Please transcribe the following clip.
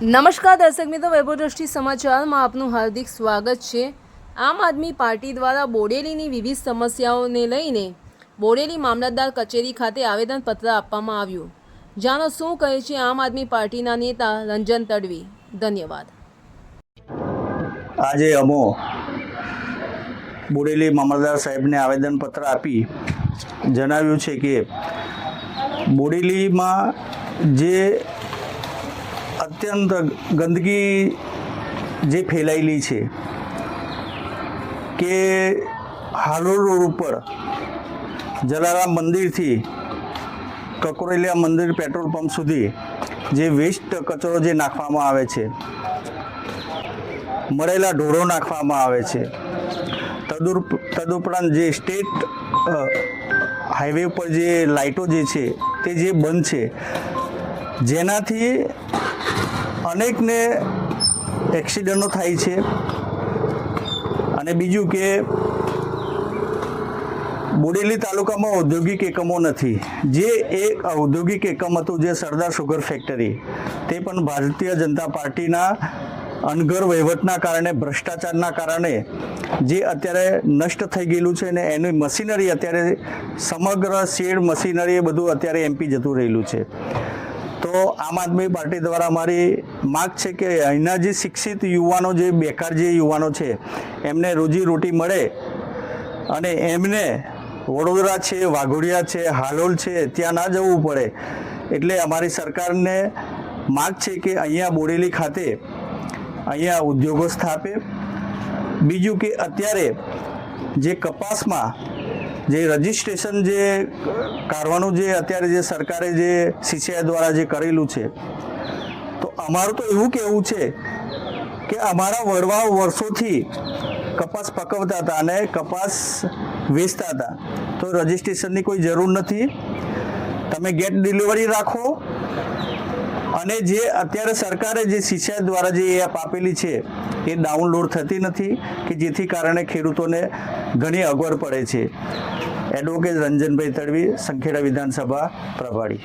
નમસ્કાર દર્શક મિત્રો વૈભવ સમાચારમાં આપનું હાર્દિક સ્વાગત છે. આમ આદમી પાર્ટી દ્વારા બોડેલીની વિવિધ સમસ્યાઓને લઈને બોડેલી મામલતદાર કચેરી ખાતે આવેદનપત્ર આપવામાં આવ્યું. જાણો શું કહે છે આમ આદમી પાર્ટીના નેતા રંજન તડવી? ધન્યવાદ. આજે અમો બોડેલી મામલતદાર સાહેબને આવેદનપત્ર આપી જણાવ્યું છે કે બોડેલીમાં જે અત્યંત ગંદકી જે ફેલાયેલી છે કે હાલોલ રોડ ઉપર જલારામ મંદિરથી કકોરેલિયા મંદિર પેટ્રોલ પંપ સુધી જે વેસ્ટ કચરો જે નાખવામાં આવે છે, મળેલા ઢોરો નાખવામાં આવે છે તદુર તદુપરાંત જે સ્ટેટ હાઈવે ઉપર જે લાઇટો જે છે તે જે બંધ છે, જેનાથી અનેકને એક્સિડન્ટો થાય છે. અને બીજું કે બોડેલી તાલુકામાં ઔદ્યોગિક એકમો નથી. જે એક ઔદ્યોગિક એકમ હતું જે સરદાર સુગર ફેક્ટરી, તે પણ ભારતીય જનતા પાર્ટીના અનગર વહીવટના કારણે, ભ્રષ્ટાચારના કારણે, જે અત્યારે નષ્ટ થઈ ગયેલું છે ને એની મશીનરી અત્યારે સમગ્ર શેડ મશીનરી એ બધું અત્યારે એમપી જતું રહેલું છે. તો આમ આદમી પાર્ટી દ્વારા મારી માગ છે કે અહીંના જે શિક્ષિત યુવાનો જે બેકાર જે યુવાનો છે, એમને રોજી રોટી મળે અને એમને વડોદરા છે, વાઘોડિયા છે, હાલોલ છે, ત્યાં ના જવું પડે. એટલે અમારી સરકારને માગ છે કે અહીંયા બોડેલી ખાતે અહીંયા ઉદ્યોગો સ્થાપે. બીજું કે અત્યારે જે કપાસમાં જે રજિસ્ટ્રેશન જે કાઢવાનું જે અત્યારે જે સરકારે જે સીસીઆઈ દ્વારા જે કરેલું છે, તો અમારું તો એવું કહેવું છે કે અમારા વડવાઓ વર્ષોથી કપાસ પકવતા હતા અને કપાસ વેચતા હતા. તો રજિસ્ટ્રેશનની કોઈ જરૂર નથી. તમે ગેટ ડિલિવરી રાખો અને જે અત્યારે સરકારે જે સિંચાઈ દ્વારા જે એપ આપેલી છે, એ ડાઉનલોડ થતી નથી કે જેથી કારણે ખેડૂતોને ઘણી અગવડ પડે છે. એડવોકેટ રંજનભાઈ તડવી, સંખેડા વિધાનસભા પ્રભારી.